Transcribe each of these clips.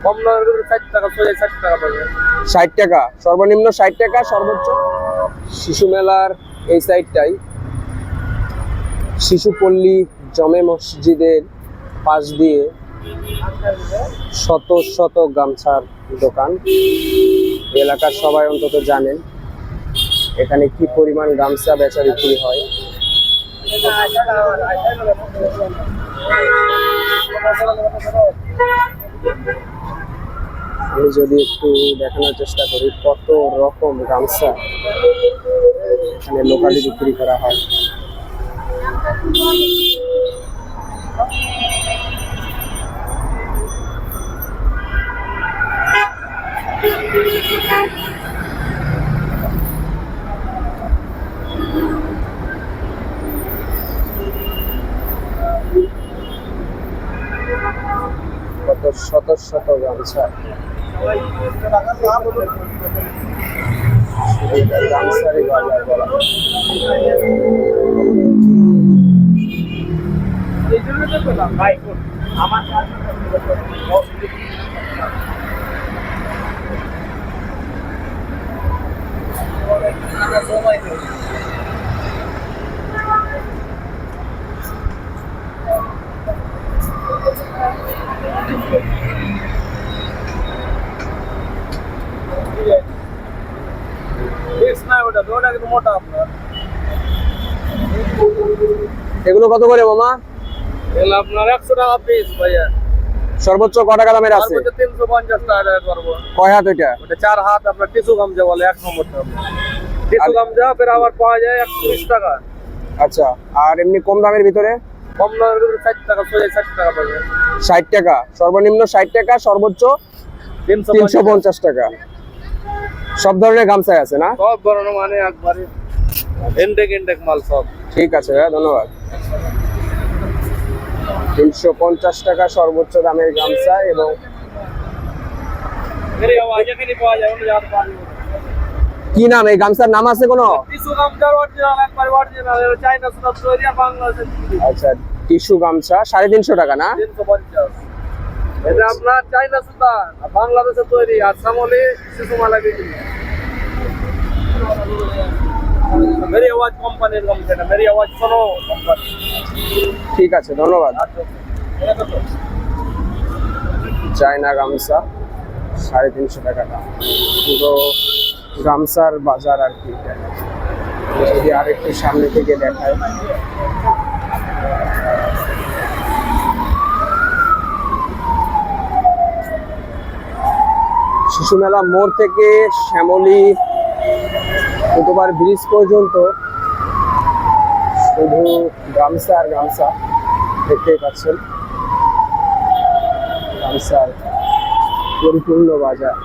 কম দামের ভিতরে ষাট টাকা সোজা ষাট টাকা পাবে ষাট টাকা সর্বনিম্ন ষাট টাকা সর্বোচ্চ শিশু মেলার এই সাইডটাই শিশুপল্লী জমে মসজিদের পাশ দিয়ে শত শত গামছার দোকান এলাকার সবাই অন্তত জানেন এখানে কি পরিমাণ গামছা বেচা বিক্রি হয় আমি যদি একটু দেখানোর চেষ্টা করি, কত রকম গামছা এখানে লোকালি বিক্রি করা হয়। কত শত শত গামছা। এই জন্য তো পেলাম ভাই আমার ফিক্স না ওটা তো ওটা কিন্তু মোটা আপনার এগুলো কত করে মামা? আপনার একশো টাকা পিস ভাইয়া। সর্বোচ্চ ক টাকা দামের আছে? তিনশো পঞ্চাশ টাকা টাকা করব। কয় হাত ওইটা চার হাত আপনার টিসু গামজা বলে এক নম্বরটা টিসু গামজা ফের আবার পাওয়া যায় একশো বিশ টাকা। আচ্ছা আর এমনি কম দামের ভিতরে? কম দামের ভিতরে ষাট টাকা সোজা ষাট টাকা পাবে। ষাট টাকা সর্বনিম্ন ষাট টাকা সর্বোচ্চ তিনশো পঞ্চাশ টাকা। সব ধরনের গামছাই আছে না? সব ধরনের মানে একবারে ইনটেক ইনটেক মাল সব। ঠিক আছে ভাইয়া ধন্যবাদ। তিনশো পঞ্চাশ টাকা সর্বোচ্চ দামের গামছা এবং। কি নাম? এই গামছার নাম আছে কোনো? আচ্ছা টিস্যু গামছা সাড়ে তিনশো টাকা না? এটা আপনার চাইনা সুতা বাংলাদেশে তৈরি আর সামলে শিশু মালা বিক্রি মেরি আওয়াজ কোম্পানির মেরি আওয়াজ শোনো কোম্পানি। ঠিক আছে ধন্যবাদ। আচ্ছা? চায়না গামছা সাড়ে তিনশো টাকা দাম। পুরো গামছার বাজার আর কি। যদি আর একটু সামনে থেকে দেখায়। শিশু মেলা মোড় থেকে শ্যামলী কুতুবার ব্রিজ পর্যন্ত শুধু গামছা আর গামছা দেখতেই পাচ্ছেন। গামছার পরিপূর্ণ বাজার।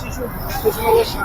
শিশু শিশু